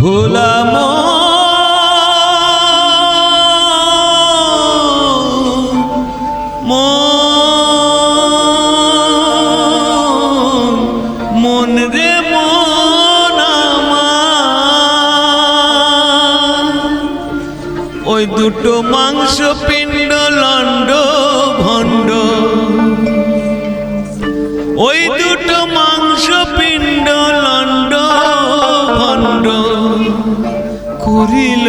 ভোলা মন, ওই দুটো মাংস পিণ্ড লন্ড ভণ্ড। ওই দুটো মাংস পিণ্ড লন্ড ভণ্ড। করিল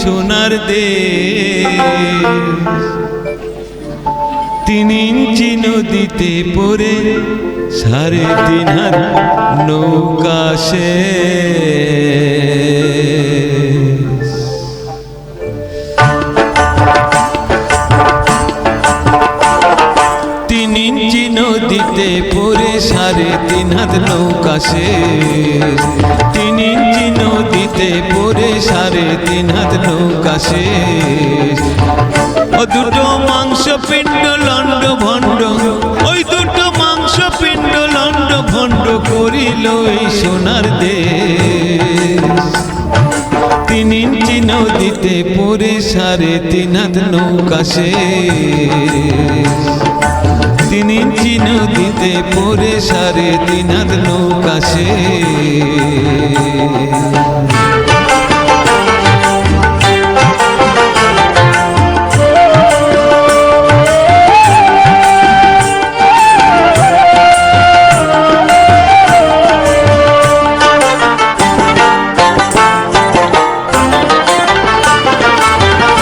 সোনার দে তিন ইঞ্চি নদীতে পড়ে সাড়ে তিন হাত নৌকা। শেষ তিন নদীতে পড়ে সাড়ে তিন হাত নৌকা শেষ। ও দুটো মাংস পিণ্ড লন্ড ভণ্ড, ওই দুটো মাংস পিণ্ড লন্ড ভণ্ড করিল এই সোনার দেশ। তিন ইঞ্চি নদীতে পড়ে সাড়ে তিন হাত নৌকা শেষ। তিন ইঞ্চি নদীতে পড়ে সাড়ে তিন হাত নৌকা শেষ।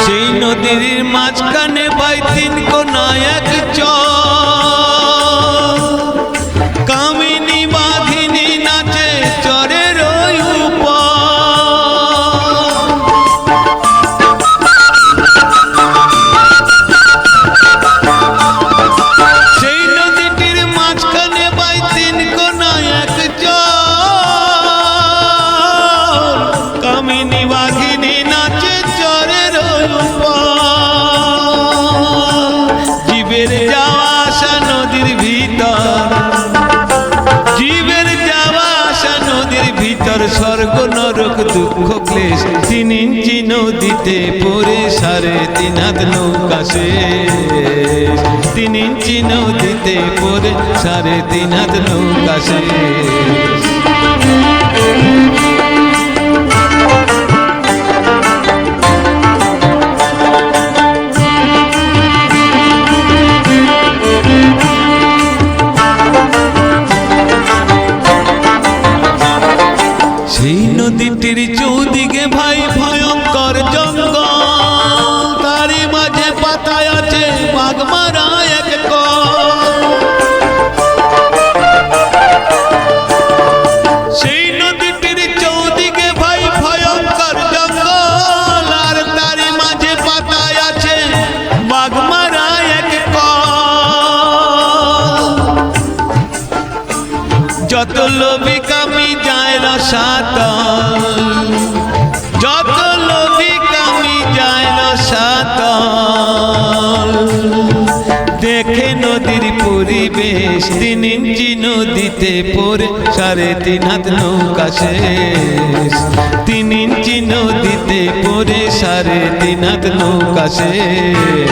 সেই নদীর মাঝখানে বাই তিন কোনা এক দুঃখ ক্লেশ। তিন ইঞ্চি নদীতে পরে সারে তিন হাত নৌকা শেষ। তিন ইঞ্চি নদীতে পরে সারে তিন হাত নৌকা নদীটির চৌদিকে ভাই ভয়ঙ্কর জঙ্গল তারই মাঝে পাতায় আছে চৌদিকে ভাই আর মাঝে আছে। যত লোভী কামি যায় রসাতল পরিবেশ, তিন ইঞ্চি নদীতে পড়ে সাড়ে তিন হাত নৌকা শেষ। তিন ইঞ্চি নদীতে পড়ে সাড়ে তিন হাত নৌকা শেষ।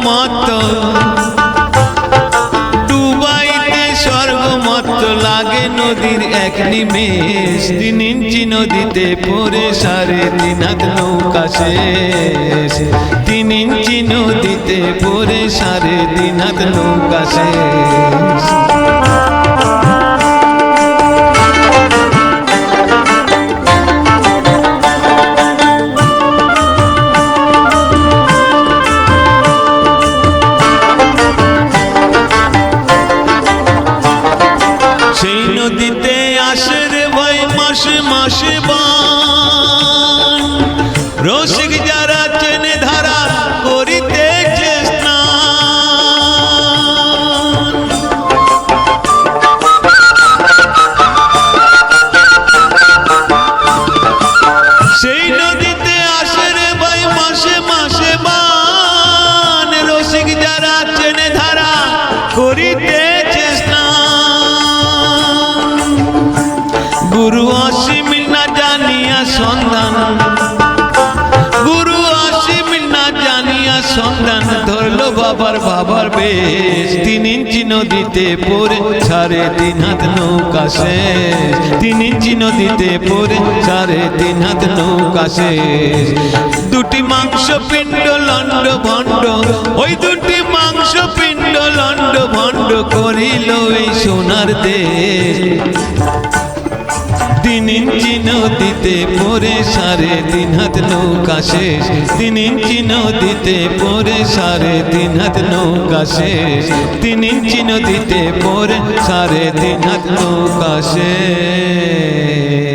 স্বর্গমত ডুবাইতে স্বর্গমত লাগে নদীর এক নিমেষ। তিন ইঞ্চি নদীতে পরে সারে তিন হাত নৌকা শেষ। তিন ইঞ্চি নদীতে পরে সারে তিন হাত নৌকা শেষ। রসিক যারা চেনে ধারা স্নান সেই নদীতে আসে রে ভাই, মাসে মাসে বান রসিক যারা চেনে ধারা স্নান গুরু জানিয়া সন্ধান। গুরু অসীম না জানিয়া সন্ধান ধরলো বাবার বাবার বেশ। তিন ইঞ্চি নদীতে পড়ে সাড়ে তিন হাত নৌকা শেষ। তিন ইঞ্চি নদীতে পড়ে সাড়ে তিন হাত নৌকা শেষ। দুটি মাংস পিণ্ড লন্ড ভণ্ড, ওই দুটি মাংস পিণ্ড লন্ড ভণ্ড করিল এই সোনার দেশ। ইঞ্চি নদীতে পরে সাড়ে তিন হাত নৌকা শেষ। তিনি ইঞ্চি নদীতে পরে সাড়ে তিন হাত নৌকা শেষ। তিন ইঞ্চি নদীতে পরে সাড়ে তিন হাত নৌকা শেষ।